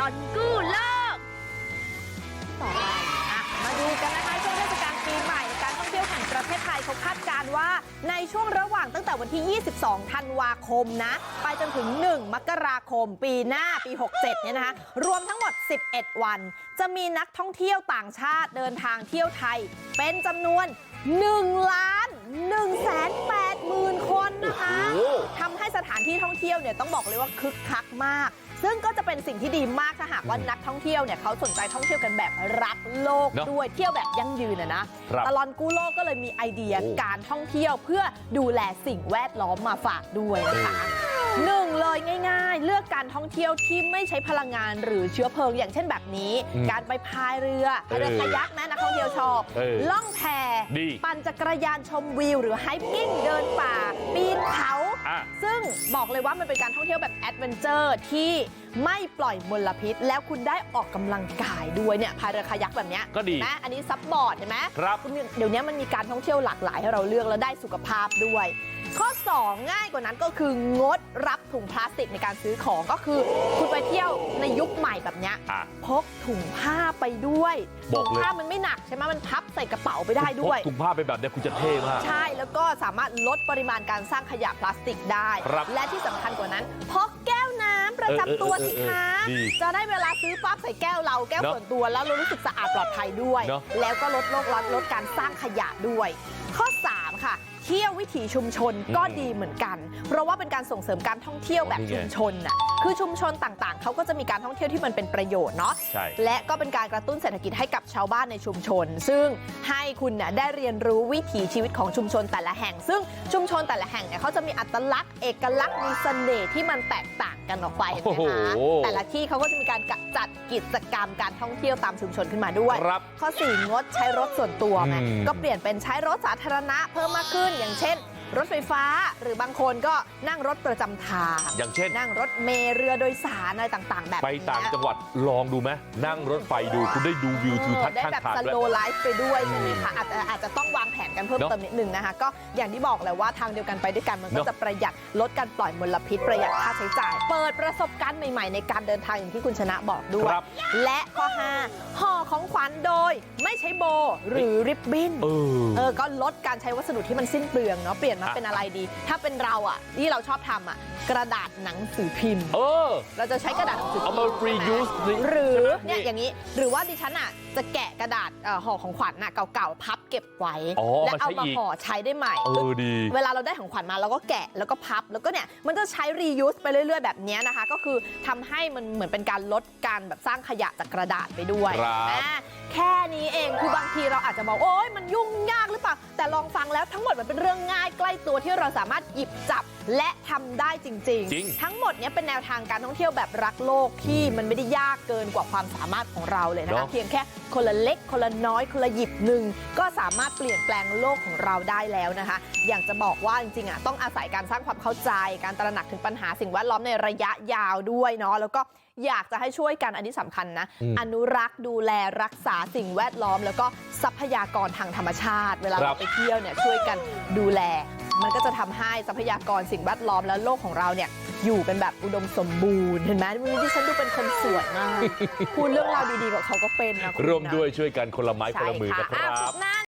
ลอนกู้โลก ต่อไปอะมาดูกันนะคะช่วงเทศกาลปีใหม่การท่องเที่ยวแห่งประเทศไทยเขาคาดการณ์ว่าในช่วงระหว่างตั้งแต่วันที่ 22 ธันวาคมนะ ไปจนถึง 1 มกราคม ปีหน้าปี 67 เนี่ยนะคะรวมทั้งหมด 11 วัน จะมีนักท่องเที่ยวต่างชาติเดินทางเที่ยวไทย เป็นจำนวน1ล้าน1แสน8หมื่นคนนะคะโอ้โหทำให้สถานที่ท่องเที่ยวเนี่ยต้องบอกเลยว่าคึกคักมาก ซึ่งก็จะเป็นสิ่งที่ดีมากถ้าหากว่านักท่องเที่ยวเนี่ยเขาสนใจท่องเที่ยวกันแบบรักโลกเนอะด้วยเที่ยวแบบยั่งยืนอะนะครับตลอนกู้โลกก็เลยมีไอเดียโอ้การท่องเที่ยวเพื่อดูแลสิ่งแวดล้อมมาฝากด้วยนะคะ อกการท่องเที่ยวที่ไม่ใช้พลังงานหรือเชื้อเพลิงอย่างเช่นแบบนี้อืมการไปพายเรือเรือคายักนะนักท่องเที่ยวชอบเออล่องแพดีปั่นจักรยานชมวิว หรือไฮกิ้งเดินป่า ปีนเขาอะซึ่งบอกเลยว่ามันเป็นการท่องเที่ยวแบบแอดเวนเจอร์ที่ไม่ปล่อยมลพิษ แล้วคุณได้ออกกำลังกายด้วยเนี่ยพายเรือคายักแบบเนี้ยก็ดีเห็นไหมอันนี้ซับบอร์ดเห็นไหมครับณเดี๋ยวนี้มันมีการท่องเที่ยวหลากหลายให้เราเลือกแล้วได้สุขภาพด้วย ข้อ2ง่ายกว่านั้นก็คืองดรับถุงพลาสติกในการซื้อของก็คือคุณไปเที่ยวในยุคใหม่แบบเนี้ยอะพกถุงผ้าไปด้วยบถุอกงเลยผ้ามันไม่หนักใช่ไหมมันพับใส่กระเป๋าไปได้ด้วยพกถุงผ้าไปแบบเนี้ยคุณจะเท่มากใช่แล้วก็สามารถลดปริมาณการสร้างขยะพลาสติกได้ครับและที่สำคัญกว่านั้นพกแก้วน้ำประจำตัวเออเอสิอเออคะดีจะได้เวลาซื้อปั๊บใส่แก้วเราแก้วเนอะส่วนตัวแล้วเรารู้สึกสะอาดปลอดภัยด้วยเนอะแล้วก็ลดโลกร้อนลดการสร้างขยะด้วย ข้อ 3 ค่ะ เที่ยววิถีชุมชนก็อืมดีเหมือนกัน เพราะว่าเป็นการส่งเสริมการท่องเที่ยวแบบนี่ไงชุมชนน่ะคือชุมชนต่างๆ เขาก็จะมีการท่องเที่ยวที่มันเป็นประโยชน์เนาะใช่และก็เป็นการกระตุ้นเศรษฐกิจให้กับชาวบ้านในชุมชน ซึ่งให้คุณเนี่ยได้เรียนรู้วิถีชีวิตของชุมชนแต่ละแห่ง ซึ่งชุมชนแต่ละแห่งเนี่ยเขาจะมีอัตลักษณ์เอกลักษณ์มีเสน่ห์ที่มันแตกต่างกันออกไปเห็นไหมโอ้คะโหแต่ละที่เขาก็จะมีการจัดกิจกรรมการท่องเที่ยวตามชุมชนขึ้นมาด้วยครับข้อ4งดใช้รถส่วนตัวไหมอืมก็เปลี่ยนเป็นใช้รถสาธารณะเพิ่มมากขึ้นอย่างเช่น รถไฟฟ้าหรือบางคนก็นั่งรถประจำทางอย่างเช่น นั่งรถเมล์เรือโดยสารอะไรต่าง ๆ แบบไปนี้ต่างจังหวัดลองดูไหมนั่งรถไฟดูคุณได้ดูวิวทิวทัศน์ได้ข้างแบบทางสด้วยโลไลฟ์ไปด้วยใช่ไหมคะอาจจะอาจจะต้องวางแผนกันเพิ่มเนอะเติมนิดนึงนะคะ ก็อย่างที่บอกแหละว่าทางเดียวกันไปด้วยกันมันก็เนอะจะประหยัดลดการปล่อยมลพิษประหยัดค่าใช้จ่าย เปิดประสบการณ์ใหม่ๆ ในการเดินทางอย่างที่คุณชนะบอกด้วยครับและข้อ5ห่อของขวัญโดย ไม่ใช้โบหรือริบบิ้นเออเออก็ลดการใช้วัสดุที่มันสิ้นเปลืองเนาะเปลี่ยนมาอะเป็นอะไรดี ถ้าเป็นเราอะที่เราชอบทำอะกระดาษหนังสือพิมพ์ เออ เราจะใช้กระดาษหนังสือเอาพิมพ์มา reuse นี่หรือใช่ไหมเนี่ยอย่างนี้หรือว่าดิฉันอะจะแกะกระดาษเอ่อห่อของขวัญน่ะเก่าๆพับเก็บไว้ อ๋อและมาเอาใช้มาอีก ห่อใช้ได้ใหม่ เออดี เวลาเราได้ของขวัญมาเราก็แกะแล้วก็พับ แล้วก็เนี่ยมันจะใช้ reuse ไปเรื่อยๆ แบบเนี้ยนะคะ ก็คือทำให้มันเหมือนเป็นการลดการแบบสร้างขยะจากกระดาษไปด้วยครับ อ่าแค่นี้เองคือบางทีเราอาจจะบอกโอ๊ยมันยุ่งยากหรือเปล่าแต่ลองฟังแล้วทั้งหมดมันเป็นเรื่องง่ายใกล้ตัวที่เราสามารถหยิบจับและทำได้จริงจริงทั้งหมดเนี้ยเป็นแนวทางการท่องเที่ยวแบบรักโลกที่มันไม่ได้ยากเกินกว่าความสามารถของเราเลยนะคะเนอะเพียงแค่คนละเล็กคนละน้อยคนละหยิบหนึ่งก็สามารถเปลี่ยนแปลงโลกของเราได้แล้วนะคะ อยากจะบอกว่าจริงๆอะต้องอาศัยการสร้างความเข้าใจ การตระหนักถึงปัญหาสิ่งแวดล้อมในระยะยาวด้วยเนาะแล้วก็อยากจะให้ช่วยกันอันนี้สำคัญนะอืมอนุรักษ์ดูแลรักษาสิ่งแวดล้อม แล้วก็ทรัพยากรทางธรรมชาติ เวลาครัเราบไปเที่ยวเนี่ยช่วยกันดูแล มันก็จะทำให้ทรัพยากรสิ่งแวดล้อมและโลกของเราเนี่ยอยู่กันแบบอุดมสมบูรณ์เห็นไหมวันนี้ดิฉันดูเป็นคนสวยมากพูดเรื่องราวดีๆกับเขาก็เป็นนะคุณร่วมนะด้วยช่วยกันคนละไม้คนละมือนะคใช่รัอะบหน้า